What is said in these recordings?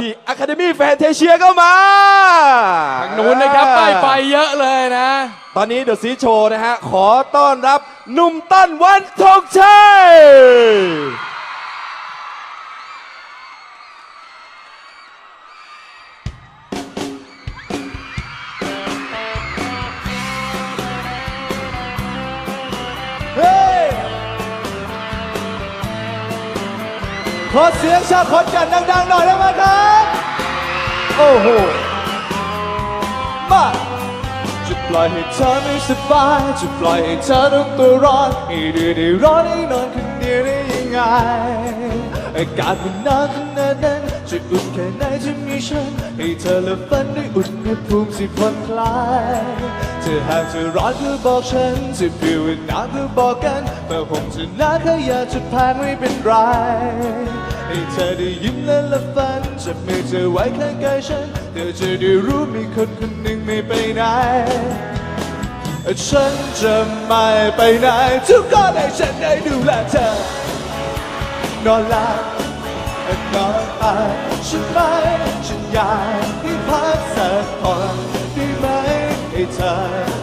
ที Academy Fantasia ก็มาทางนู้นนะครับป้ายไฟเยอะเลยนะ ตอนนี้เดอะซีโชว์นะฮะ ขอต้อนรับหนุ่มตั้นวันทองชัย ขอเสียงชาวขอนแก่นดังๆหน่อยได้ไหมครับ โอ้โห มาจะปล่อยให้เธอไม่สบาย จะปล่อยให้เธอต้องตัวร้อนให้เดือดได้ร้อนให้นอนคนเดียวได้ยังไง อากาศมันหนาวขนาดนั้นจะอุ่นแค่ไหนจะมีฉัน ให้เธอและฝันด้วยอุณหภูมิที่ผ่อนคลายเธอหากจะร้อนก็บอกฉันจะผิวหนาวก็บอกกันแต่ผมจะหนาวแค่อยากจะผ่านไม่เป็นไร ให้เธอได้ยิ้มและละฝันจะไม่เจอไว้ข้างกายฉัน เธอจะได้รู้มีคนคนหนึ่งไม่ไปไหน ฉันจะไม่ไปไหน ทุกคนให้ฉันได้ดูแลเธอนอนหลับนอนตายฉันไม่ฉันอยากให้พักสักผ่อนได้ไหมให้เธอ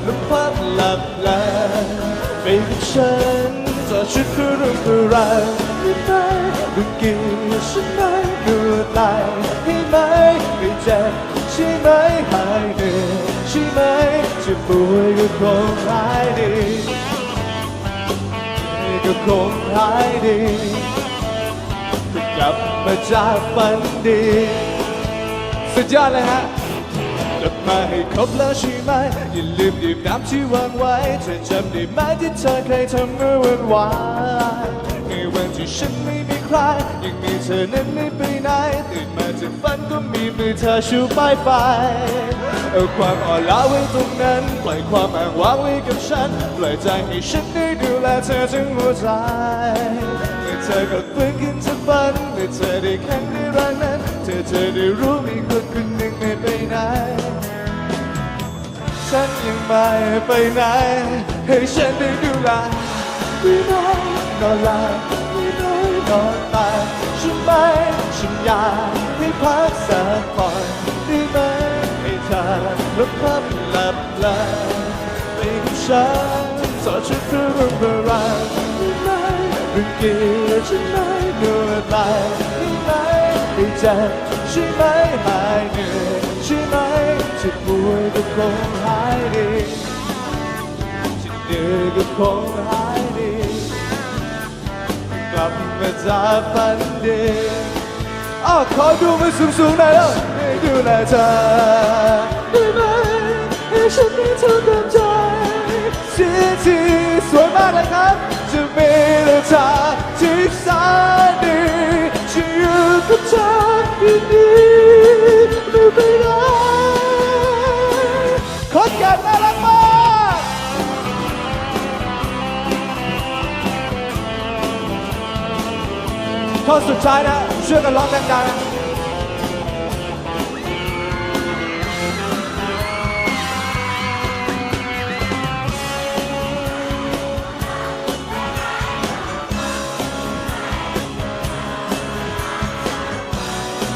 ลุกพักหลับไหลไปกับฉัน จะชุดเพื่อเรื่องเพื่อรได้ไหมดูกี่ฉันไม่เหนื่อยไหลให้ไหมให้เจ็บใช่ไหมหายเหนื่อยใช่ไหมจะป่วยก็คงหายดีก็คงหายดีกลับมาจากฝันดีสุดยอดเลยฮะ มาให้ครบแล้วใช่ไหมอย่าลืมดื่มน้ำที่วางไว้เธอจำได้ไหมที่เธอเคยทำเมื่อวันวานในวันที่ฉันไม่มีใครยังมีเธอนั้นไม่ไปไหนตื่นมาจากฝันก็มีมือเธอชูป้ายไฟเอาความอ่อนล้าไว้ตรงนั้นปล่อยความอ้างว้างไว้กับฉันปล่อยใจให้ฉันได้ดูแลเธอทั้งหัวใจเมื่อเธอก็ฟื้นขึ้นจากฝันเมื่อเธอได้แข็งได้รัก เธอจะได้รู้มีคนคนหนึ่งไม่ไปไหน ฉันยังไม่ไปไหน ให้ฉันได้ดูแลไม่น้อยนอนหลับไม่น้อยนอนตายฉันไม่ฉันอยากให้พักสักผ่อนได้ไหมให้เธอลุกพับหลับไหลไปกับฉันสอดชุดเพื่อเรื่องเพื่อราวได้ไหมเรื่องเกียร์ฉันไม่เหนื่อยไหลได้ไหม เจ็บใช่ไหมหายเหนื่อยใช่ไหมจะป่วยก็คงหายดีจะเหนื่อยก็คงหายดีกลับมาจากฝันดีอ้าขอดูมือสูงๆหน่อยแล้วให้ดูแลเธอได้ไหมให้ฉันได้เท่ากับใจสีที่สวยมากเลยครับจะมีแต่เธอ ท่อนสุดท้ายนะช่วยกันร้องดังๆนะ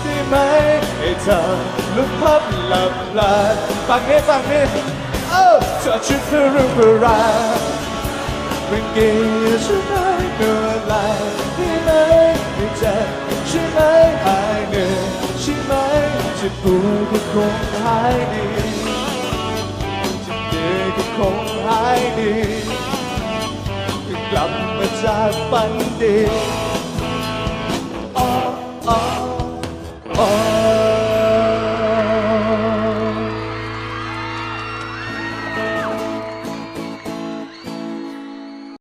ได้ไหมให้เธอลุกพับหลับไหลฟังนี้ฟังนี้เอ้าเธอชุดเพื่อเรื่องเพื่อราวเป็นเกียร์ใช่ไหมเหนื่อไห จ็บใช่ไหมหายเหนื่อยใช่ไหมจะป่วยก็คงหายดีจะเหนื่อยก็คงหายดีกลับมาจากฝันดี